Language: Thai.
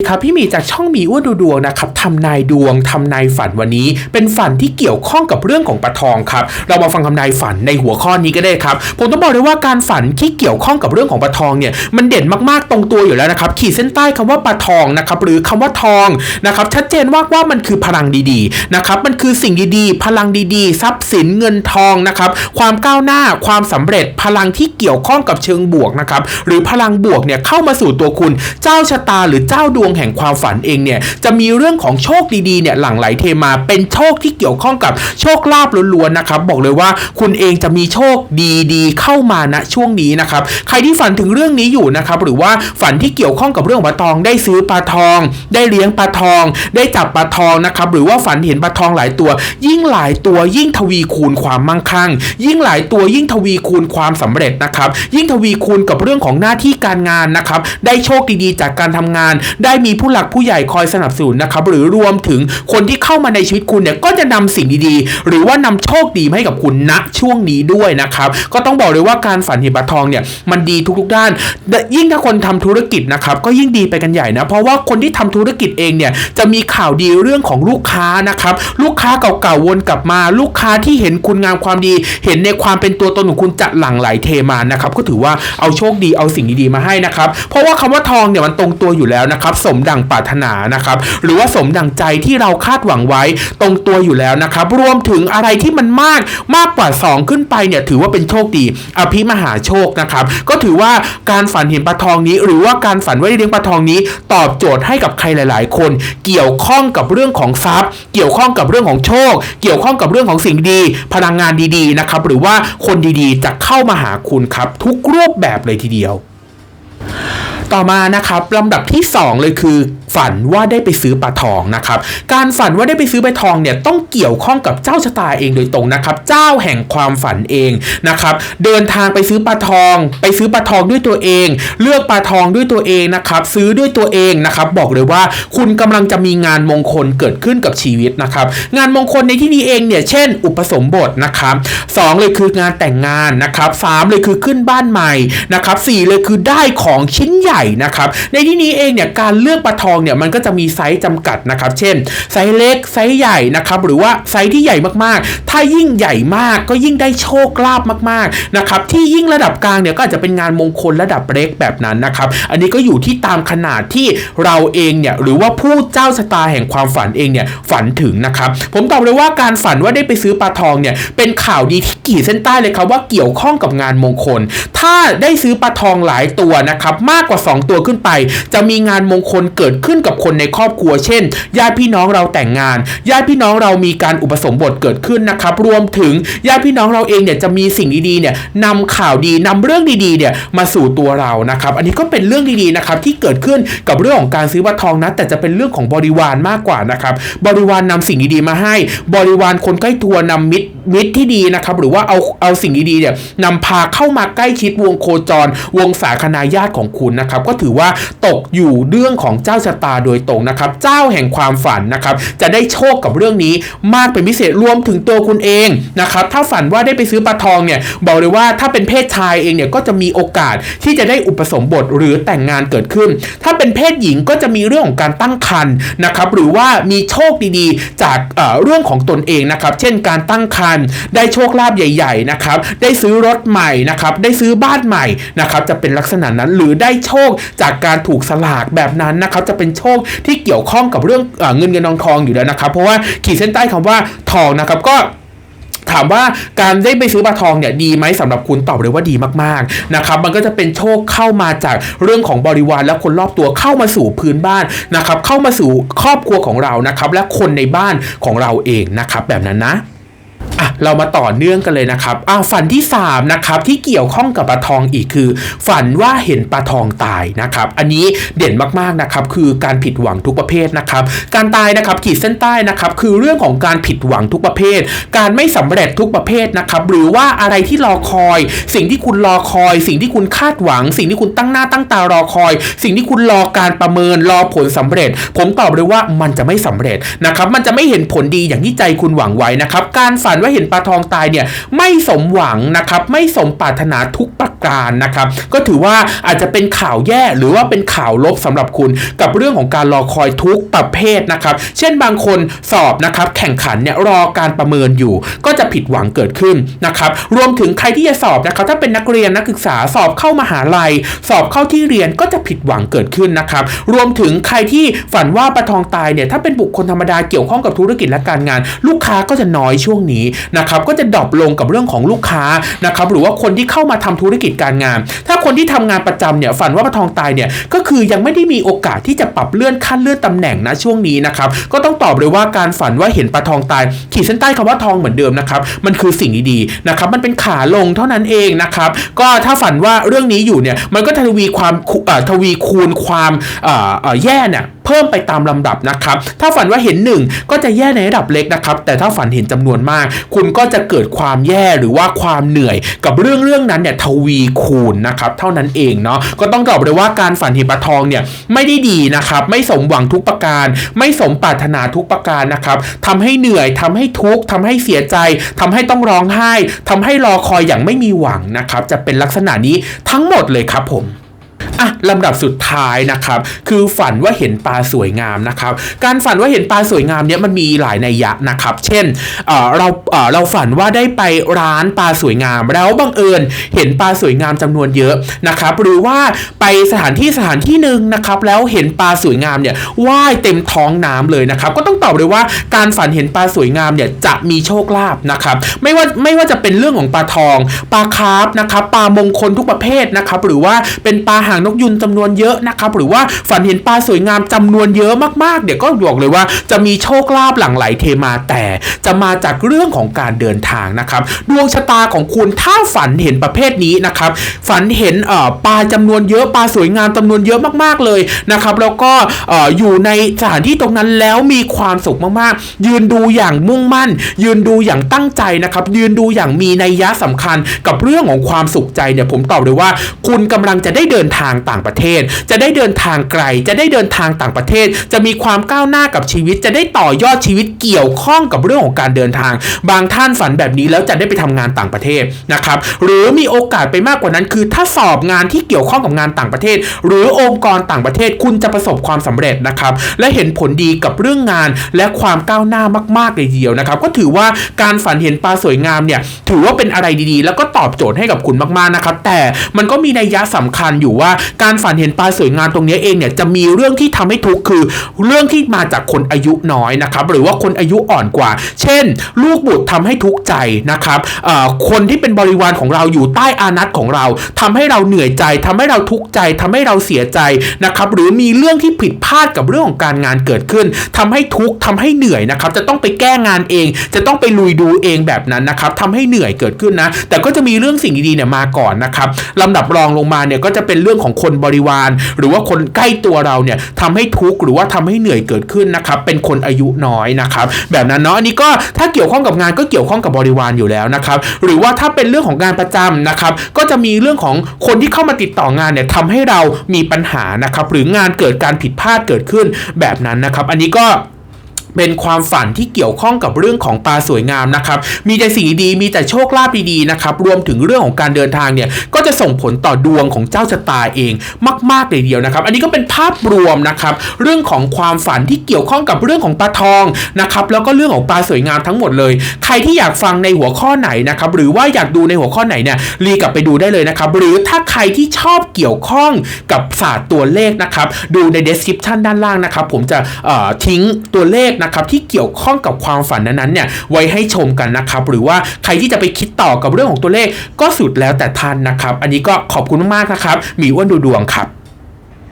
ครับพี่มีจากช่องมีอ้วนดูดวงนะครับทำนายดวงทำนายฝันวันนี้ เป็นฝันที่เกี่ยวข้องกับเรื่องของปลาทองครับเรามาฟังทำนายฝันในหัวข้อนี้ก็ได้ครับผมต้องบอกเลยว่าการฝันที่เกี่ยวข้องกับเรื่องของปลาทองเนี่ยมันเด่นมากๆตรงตัวอยู่แล้วนะครับขีดเส้นใต้คำว่าปลาทองนะครับหรือคำว่าทองนะครับชัดเจนว่าว่ามันคือพลังดีๆนะครับมันคือสิ่งดีๆ พลังดีๆ ทรัพย์สินเงินทองนะครับความก้าวหน้าความสำเร็จพลังที่เกี่ยวข้องกับเชิงบวกนะครับหรือพลังบวกเนี่ยเข้ามาสู่ตัวคุณเจ้าชะตาหรือเจ้าดวงงแห่งความฝันเองเนี่ยจะมีเรื่องของโชคดีๆเนี่ยหลั่งไหลเทมาเป็นโชคที่เกี่ยวข้องกับโชคลาภล้วนๆนะครับบอกเลยว่าคุณเองจะมีโชคดีๆ เข้ามาณช่วงนี้นะครับใครที่ฝันถึงเรื่องนี้อยู่นะครับหรือว่าฝันที่เกี่ยวข้องกับเรื่องปลาทอง ได้ซื้อปลาทอง ได้เลี้ยงปลาทอง ได้จับปลาทองนะครับหรือว่าฝันเห็นปลาทองหลายตัว ยิ่งหลายตัวยิ่งทวีคูณความมั่งคั่ง ยิ่งหลายตัวยิ่งทวีคูณความสำเร็จนะครับยิ่งทวีคูณกับเรื่องของหน้าที่การงานนะครับได้โชคดีๆ จากการทำงาน ได้มีผู้หลักผู้ใหญ่คอยสนับสนุนนะครับหรือรวมถึงคนที่เข้ามาในชีวิตคุณเนี่ยก็จะนำสิ่งดีๆ หรือว่านำโชคดีมาให้กับคุณณช่วงนี้ด้วยนะครับก็ต้องบอกเลยว่าการฝันเห็นปลาทองเนี่ยมันดีทุกๆด้าน ยิ่งถ้าคนทำธุรกิจนะครับก็ยิ่งดีไปกันใหญ่นะเพราะว่าคนที่ทำธุรกิจเองเนี่ยจะมีข่าวดีเรื่องของลูกค้านะครับลูกค้าเก่าๆวนกลับมา ลูกค้าที่เห็นคุณงามความดี เห็นในความเป็นตัวตนของคุณจะหลั่งไหลเทมานะครับก็ถือว่าเอาโชคดีเอาสิ่งดีๆมาให้นะครับเพราะว่าคำว่าทองเนี่ยมันตรงตัวอยู่แล้วนะครับสมดังปรารถนานะครับ หรือว่าสมดังใจที่เราคาดหวังไว้ตรงตัวอยู่แล้วนะครับ รวมถึงอะไรที่มันมากมากกว่า 2 ขึ้นไปเนี่ยถือว่าเป็นโชคดี อภิมหาโชคนะครับ ก็ถือว่าการฝันเห็นปลาทองนี้ หรือว่าการฝันว่าได้เลี้ยงปลาทองนี้ ตอบโจทย์ให้กับใครหลาย ๆ คน เกี่ยวข้องกับเรื่องของทรัพย์ เกี่ยวข้องกับเรื่องของโชค เกี่ยวข้องกับเรื่องของสิ่งดี พลังงานดี ๆ นะครับ หรือว่าคนดี ๆ จะเข้ามาหาคุณครับ ทุกรูปแบบเลยทีเดียว ต่อมานะครับลำดับที่ 2 เลยคือ ฝันว่าได้ไปซื้อปลาทองนะครับการฝันว่าได้ไปซื้อปลาทองเนี่ยต้องเกี่ยวข้องกับเจ้าชะตาเองโดยตรงนะครับ เจ้าแห่งความฝันเองนะครับ เดินทางไปซื้อปลาทอง ไปซื้อปลาทองด้วยตัวเอง เลือกปลาทองด้วยตัวเองนะครับ ซื้อด้วยตัวเองนะครับ บอกเลยว่าคุณกำลังจะมีงานมงคลเกิดขึ้นกับชีวิตนะครับ งานมงคลในที่นี้เองเนี่ยเช่น อุปสมบทนะครับสองเลยคืองานแต่งงานนะครับสามเลยคือขึ้นบ้านใหม่นะครับสี่เลยคือได้ของชิ้นใหญ่นะครับ ในที่นี้เองเนี่ยการเลือกปลาทองเนี่ยมันก็จะมีไซส์จำกัดนะครับ เช่น ไซส์เล็กไซส์ใหญ่นะครับหรือว่าไซส์ที่ใหญ่มากๆ ถ้ายิ่งใหญ่มากก็ยิ่งได้โชคลาภมากๆนะครับที่ยิ่งระดับกลางเนี่ยก็อาจจะเป็นงานมงคลระดับเล็กแบบนั้นนะครับอันนี้ก็อยู่ที่ตามขนาดที่เราเองเนี่ยหรือว่าผู้เจ้าชะตาแห่งความฝันเองเนี่ยฝันถึงนะครับผมตอบเลยว่าการฝันว่าได้ไปซื้อปลาทองเนี่ยเป็นข่าวดีที่ขีดเส้นใต้เลยครับว่าเกี่ยวข้องกับงานมงคล ถ้าได้ซื้อปลาทองหลายตัวนะครับมากกว่า2 ตัวขึ้นไป จะมีงานมงคลเกิดขึ้นกับคนในครอบครัว เช่น ญาติพี่น้องเราแต่งงาน ญาติพี่น้องเรามีการอุปสมบทเกิดขึ้นนะครับ รวมถึงญาติพี่น้องเราเองเนี่ยจะมีสิ่งดีๆเนี่ยนำข่าวดีนำเรื่องดีๆเนี่ยมาสู่ตัวเรานะครับ อันนี้ก็เป็นเรื่องดีๆนะครับที่เกิดขึ้นกับเรื่องของการซื้อปลาทองนะ แต่จะเป็นเรื่องของบริวารมากกว่านะครับ บริวารนำสิ่งดีๆมาให้ บริวารคนใกล้ตัวนำมิตรมิตรที่ดีนะครับ หรือว่าเอาเอาสิ่งดีๆเนี่ยนำพาเข้ามาใกล้ชิดวงโคจร วงสาคนาญาติของคุณนะครับก็ถือว่าตกอยู่เรื่องของเจ้าชะตาโดยตรงนะครับ เจ้าแห่งความฝันนะครับ จะได้โชคกับเรื่องนี้มากเป็นพิเศษรวมถึงตัวคุณเองนะครับ ถ้าฝันว่าได้ไปซื้อปลาทองเนี่ยบอกเลยว่าถ้าเป็นเพศชายเองเนี่ยก็จะมีโอกาสที่จะได้อุปสมบทหรือแต่งงานเกิดขึ้น ถ้าเป็นเพศหญิงก็จะมีเรื่องของการตั้งครรภ์นะครับหรือว่ามีโชคดีๆ จากเเรื่องของตนเองนะครับ เช่นการตั้งครรภ์ได้โชคลาภใหญ่ๆนะครับได้ซื้อรถใหม่นะครับได้ซื้อบ้านใหม่นะครับจะเป็นลักษณะนั้นหรือได้โชคจากการถูกสลากแบบนั้นนะครับจะเป็นโชคที่เกี่ยวข้องกับเรื่องเอเงินเงินทองทองอยู่แล้วนะครับ เพราะว่าขีดเส้นใต้คำว่าทองนะครับก็ถามว่าการได้ไปซื้อปลาทองเนี่ยดีไหมสำหรับคุณตอบเลยว่าดีมากๆนะครับมันก็จะเป็นโชคเข้ามาจากเรื่องของบริวารและคนรอบตัวเข้ามาสู่พื้นบ้านนะครับเข้ามาสู่ครอบครัวของเรานะครับและคนในบ้านของเราเองนะครับแบบนั้นนะ อะเรามาต่อเนื่องกันเลยนะครับอ่าฝันที่3นะครับที่เกี่ยวข้องกับปลาทองอีกคือ ฝันว่าเห็นปลาทองตายนะครับ อันนี้เด่นมากๆนะครับคือการผิดหวังทุกประเภทนะครับ การตายนะครับขีดเส้นใต้นะครับคือเรื่องของการผิดหวังทุกประเภท การไม่สำเร็จทุกประเภทนะครับหรือว่าอะไรที่รอคอย สิ่งที่คุณรอคอย สิ่งที่คุณคาดหวัง สิ่งที่คุณตั้งหน้าตั้งตารอคอย สิ่งที่คุณรอการประเมินรอผลสำเร็จ ผมตอบเลยว่ามันจะไม่สำเร็จนะครับมันจะไม่เห็นผลดีอย่างที่ใจคุณหวังไว้นะครับการฝันว่าาเห็นปลาทองตายเนี่ยไม่สมหวังนะครับไม่สมปรารถนาทุกประการนะครับ ก็ถือว่าอาจจะเป็นข่าวแย่หรือว่าเป็นข่าวลบสำหรับคุณ กับเรื่องของการรอคอยทุกประเภทนะครับ เช่นบางคนสอบนะครับแข่งขันเนี่ยรอการประเมินอยู่ ก็จะผิดหวังเกิดขึ้นนะครับรวมถึงใครที่จะสอบนะครับถ้าเป็นนักเรียนนักศึกษาสอบเข้ามหาลัย สอบเข้าที่เรียนก็จะผิดหวังเกิดขึ้นนะครับ รวมถึงใครที่ฝันว่าปลาทองตายเนี่ยถ้าเป็นบุคคลธรรมดาเกี่ยวข้องกับธุรกิจและการงาน ลูกค้าก็จะน้อยช่วงนี้นะครับก็จะดรอปลงกับเรื่องของลูกค้านะครับหรือว่าคนที่เข้ามาทำธุรกิจการงาน ถ้าคนที่ทำงานประจำเนี่ยฝันว่าปลาทองตายเนี่ยก็คือยังไม่ได้มีโอกาสที่จะปรับเลื่อนขั้นเลื่อนตำแหน่งนะช่วงนี้นะครับก็ต้องตอบเลยว่าการฝันว่าเห็นปลาทองตาย ขีดเส้นใต้คำว่าทองเหมือนเดิมนะครับมันคือสิ่งดีๆนะครับมันเป็นขาลงเท่านั้นเองนะครับก็ถ้าฝันว่าเรื่องนี้อยู่เนี่ยมันก็ทวีความทวีคูณความแย่เนี่ย เพิ่มไปตามลำดับนะครับ ถ้าฝันว่าเห็นหนึ่งก็จะแย่ในระดับเล็กนะครับ แต่ถ้าฝันเห็นจำนวนมาก คุณก็จะเกิดความแย่หรือว่าความเหนื่อย กับเรื่องเรื่องนั้นเนี่ยทวีคูณนะครับ เท่านั้นเองเนาะก็ต้องตอบเลยว่าการฝันเห็นปลาทองเนี่ยไม่ได้ดีนะครับ ไม่สมหวังทุกประการ ไม่สมปรารถนาทุกประการนะครับทำให้เหนื่อยทำให้ทุกข์ทำให้เสียใจทำให้ต้องร้องไห้ทำให้รอคอยอย่างไม่มีหวังนะครับ จะเป็นลักษณะนี้ทั้งหมดเลยครับผม อะลำดับสุดท้ายนะครับคือฝันว่าเห็นปลาสวยงามนะครับ การฝันว่าเห็นปลาสวยงามเนี้ยมันมีหลายนัยยะนะครับ เช่นเอ่อเราเอ่อเราฝันว่าได้ไปร้านปลาสวยงาม แล้วบังเอิญเห็นปลาสวยงามจำนวนเยอะนะครับ หรือว่าไปสถานที่สถานที่หนึ่งนะครับแล้วเห็นปลาสวยงามเนี่ยว่ายเต็มท้องน้ำเลยนะครับ ก็ต้องตอบเลยว่าการฝันเห็นปลาสวยงามเนี่ยจะมีโชคลาภนะครับ ไม่ว่าไม่ว่าจะเป็นเรื่องของปลาทองปลาคาร์ฟนะครับปลามงคลทุกประเภทนะครับ หรือว่าเป็นปลาหางนกยุงจำนวนเยอะนะครับหรือว่าฝันเห็นปลาสวยงามจำนวนเยอะมากๆเดี๋ยวก็บอกเลยว่าจะมีโชคลาภหลั่งไหลเทมาแต่จะมาจากเรื่องของการเดินทางนะครับดวงชะตาของคุณถ้าฝันเห็นประเภทนี้นะครับฝันเห็นเอ่อปลาจำนวนเยอะปลาสวยงามจำนวนเยอะมากๆเลยนะครับแล้วก็เอ่ออยู่ในสถานที่ตรงนั้นแล้วมีความสุขมากๆ ยืนดูอย่างมุ่งมั่น ยืนดูอย่างตั้งใจนะครับยืนดูอย่างมีนัยยะสำคัญกับเรื่องของความสุขใจเนี่ยผมตอบเลยว่า คุณกำลังจะได้เดินทางต่างประเทศ จะได้เดินทางไกล จะได้เดินทางต่างประเทศ จะมีความก้าวหน้ากับชีวิต จะได้ต่อยอดชีวิตเกี่ยวข้องกับเรื่องของการเดินทาง บางท่านฝันแบบนี้แล้วจะได้ไปทำงานต่างประเทศนะครับหรือมีโอกาสไปมากกว่านั้น คือถ้าสอบงานที่เกี่ยวข้องกับงานต่างประเทศ หรือองค์กรต่างประเทศคุณจะประสบความสำเร็จนะครับและเห็นผลดีกับเรื่องงานและความก้าวหน้ามากๆเลยเดียวนะครับก็ถือว่าการฝันเห็นปลาสวยงามเนี่ยถือว่าเป็นอะไรดีๆ แล้วก็ตอบโจทย์ให้กับคุณมากๆนะครับแต่มันก็มีนัยยะสำคัญอยู่ว่าการฝันเห็นปลาสวยงามตรงนี้เองเนี่ยจะมีเรื่องที่ทำให้ทุกข์คือ เรื่องที่มาจากคนอายุน้อยนะครับหรือว่าคนอายุอ่อนกว่า เช่น ลูกบุตรทำให้ทุกข์ใจนะครับคนที่เป็นบริวารของเราอยู่ใต้อานัตของเราทำให้เราเหนื่อยใจทำให้เราทุกข์ใจทำให้เราเสียใจนะครับหรือมีเรื่องที่ผิดพลาดกับเรื่องของการงานเกิดขึ้นทำให้ทุกข์ทำให้เหนื่อยนะครับจะต้องไปแก้งานเอง จะต้องไปลุยดูเองแบบนั้นนะครับทำให้เหนื่อยเกิดขึ้นนะ แต่ก็จะมีเรื่องสิ่งดีๆเนี่ยมาก่อนนะครับลำดับรองลงมาเนี่ยก็จะเป็นเรื่องของคนบริวาร หรือว่าคนใกล้ตัวเราเนี่ยทำให้ทุกข์หรือว่าทำให้เหนื่อยเกิดขึ้นนะครับเป็นคนอายุน้อยนะครับแบบนั้นเนาะอันนี้ก็ถ้าเกี่ยวข้องกับงานก็เกี่ยวข้องกับบริวารอยู่แล้วนะครับหรือว่าถ้าเป็นเรื่องของงานประจำนะครับก็จะมีเรื่องของคนที่เข้ามาติดต่องานเนี่ยทำให้เรามีปัญหานะครับหรืองานเกิดการผิดพลาดเกิดขึ้นแบบนั้นนะครับ อันนี้ก็ เป็นความฝันที่เกี่ยวข้องกับเรื่องของปลาสวยงามนะครับ มีแต่สิ่งดีมีแต่โชคลาภดีๆนะครับ รวมถึงเรื่องของการเดินทางเนี่ย ก็จะส่งผลต่อดวงของเจ้าชะตาเองมากๆเลยเดียวนะครับ อันนี้ก็เป็นภาพรวมนะครับ เรื่องของความฝันที่เกี่ยวข้องกับเรื่องของปลาทองนะครับ แล้วก็เรื่องของปลาสวยงามทั้งหมดเลย ใครที่อยากฟังในหัวข้อไหนนะครับ หรือว่าอยากดูในหัวข้อไหนเนี่ย รีกลับไปดูได้เลยนะครับ หรือถ้าใครที่ชอบเกี่ยวข้องกับศาสตร์ตัวเลขนะครับ ดูใน description ด้านล่างนะครับ ผมจะทิ้งตัวเลขนะครับที่เกี่ยวข้องกับความฝันนั้นๆเนี่ยไว้ให้ชมกันนะครับ หรือว่าใครที่จะไปคิดต่อกับเรื่องของตัวเลขก็สุดแล้วแต่ท่านนะครับ อันนี้ก็ขอบคุณมากๆนะครับหมีอ้วนดูดวงครับ